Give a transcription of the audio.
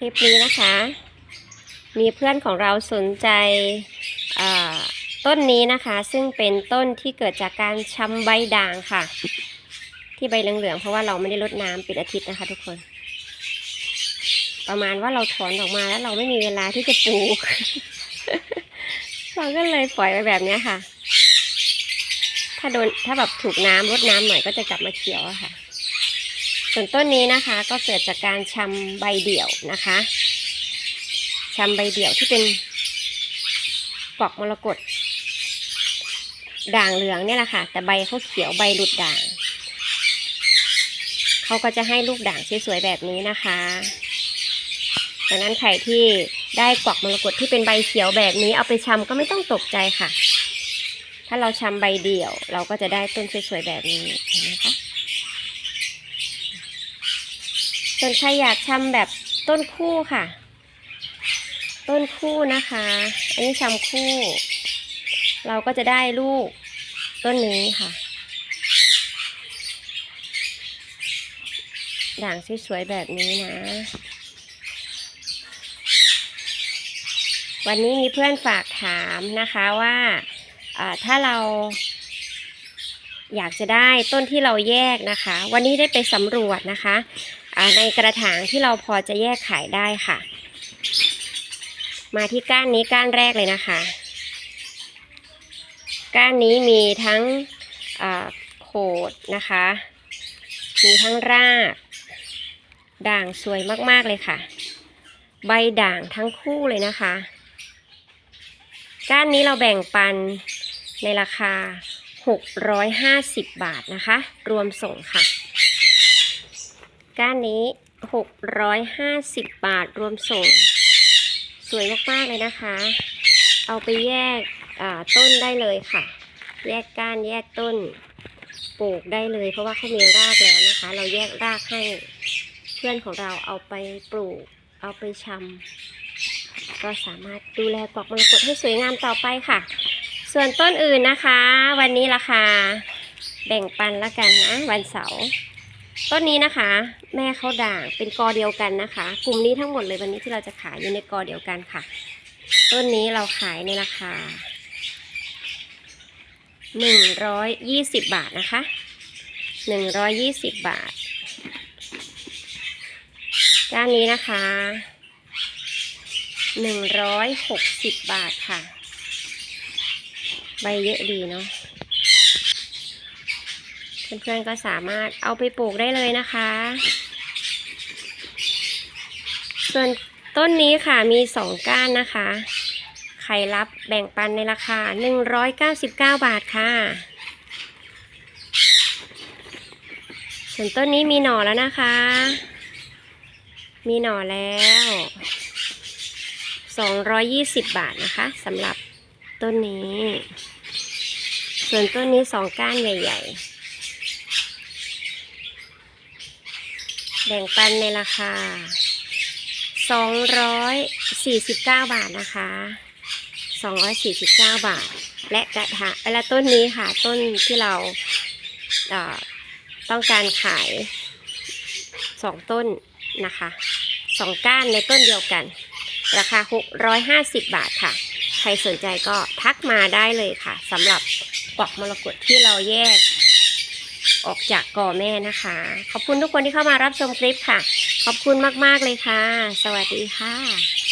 คลิปนี้นะคะ มีเพื่อนของเราสนใจต้นนี้นะคะ ซึ่งเป็นต้นที่เกิดจากการชำใบด่างค่ะ ที่ใบเหลืองๆเพราะว่าเราไม่ได้รดน้ำเป็นอาทิตย์นะคะ ทุกคน ประมาณว่าเราถอนออกมาแล้วเราไม่มีเวลาที่จะปลูก เราก็เลยปล่อยไว้แบบนี้ค่ะ ถ้าโดนถ้าแบบถูกน้ำรดน้ำหน่อยก็จะกลับมาเขียวอะค่ะ ส่วนต้นนี้นะคะก็เกิดจากการชำใบเดี่ยวนะคะชำใบเดี่ยวที่เป็นปลอกมรกตด่างเหลืองเนี่ยแหละค่ะ แต่ใบเขาเขียวใบหลุดด่างเขาก็จะให้ลูกด่างสวยๆแบบนี้นะคะดังนั้นใครที่ได้ปลอกมรกตที่เป็นใบเขียวแบบนี้เอาไปชำก็ไม่ต้องตกใจค่ะ ถ้าเราชำใบเดี่ยว เราก็จะได้ต้นสวยๆแบบนี้เห็นไหมคะ ส่วนใครอยากชำแบบต้นคู่ค่ะ ต้นคู่นะคะ อันนี้ชำคู่ เราก็จะได้ลูกต้นนี้ค่ะ ด่างสวยๆแบบนี้นะ วันนี้มีเพื่อนฝากถามนะคะว่าถ้าเราอยากจะได้ต้นที่เราแยกนะคะ วันนี้ได้ไปสำรวจนะคะ ในกระถางที่เราพอจะแยกขายได้ค่ะ มาที่ก้านนี้ก้านแรกเลยนะคะ ก้านนี้มีทั้งโขดนะคะ มีทั้งรากด่างสวยมากๆเลยค่ะ ใบด่างทั้งคู่เลยนะคะ ก้านนี้เราแบ่งปันในราคา 650 บาทนะคะ รวมส่งค่ะ ก้านนี้ 650 บาทรวมส่ง สวยมาก ๆ เลยนะคะ เอาไปแยกต้นได้เลยค่ะ แยกก้านแยกต้นปลูกได้เลย เพราะว่าเขามีรากแล้วนะคะ เราแยกรากให้เพื่อนของเราเอาไปปลูก เอาไปชำก็สามารถดูแลกอกมรกตให้สวยงามต่อไปค่ะ ส่วนต้นอื่นนะคะ วันนี้ราคาแบ่งปันละกันนะ วันเสาร์ ต้นนี้นะคะ แม่เขาด่างเป็นกอเดียวกันนะคะกลุ่มนี้ทั้งหมดเลยวันนี้ที่เราจะขายอยู่ในกอเดียวกันค่ะ ต้นนี้เราขายในราคาหนึ่งร้อยยี่สิบบาทนะคะหนึ่งร้อยยี่สิบบาทด้านนี้นะคะหนึ่งร้อยหกสิบบาทค่ะ ใบเยอะดีเนาะ เพื่อนๆก็สามารถเอาไปปลูกได้เลยนะคะ ส่วนต้นนี้ค่ะมีสองก้านนะคะ ใครรับแบ่งปันในราคา 199 บาทค่ะ ส่วนต้นนี้มีหน่อแล้วนะคะ มีหน่อแล้ว 220 บาทนะคะสำหรับต้นนี้ ส่วนต้นนี้สองก้านใหญ่ ๆ แบ่งปันในราคา 249 บาทนะคะ 249 บาท และกระถางและต้นนี้ค่ะ ต้นที่เราเต้องการขาย 2 ต้นนะคะสองก้านในต้นเดียวกัน ราคา 650 บาทค่ะ ใครสนใจก็ทักมาได้เลยค่ะสำหรับปลอกมรกตที่เราแยก ออกจากก่อแม่นะคะ ขอบคุณทุกคนที่เข้ามารับชมคลิปค่ะ ขอบคุณมากๆเลยค่ะ สวัสดีค่ะ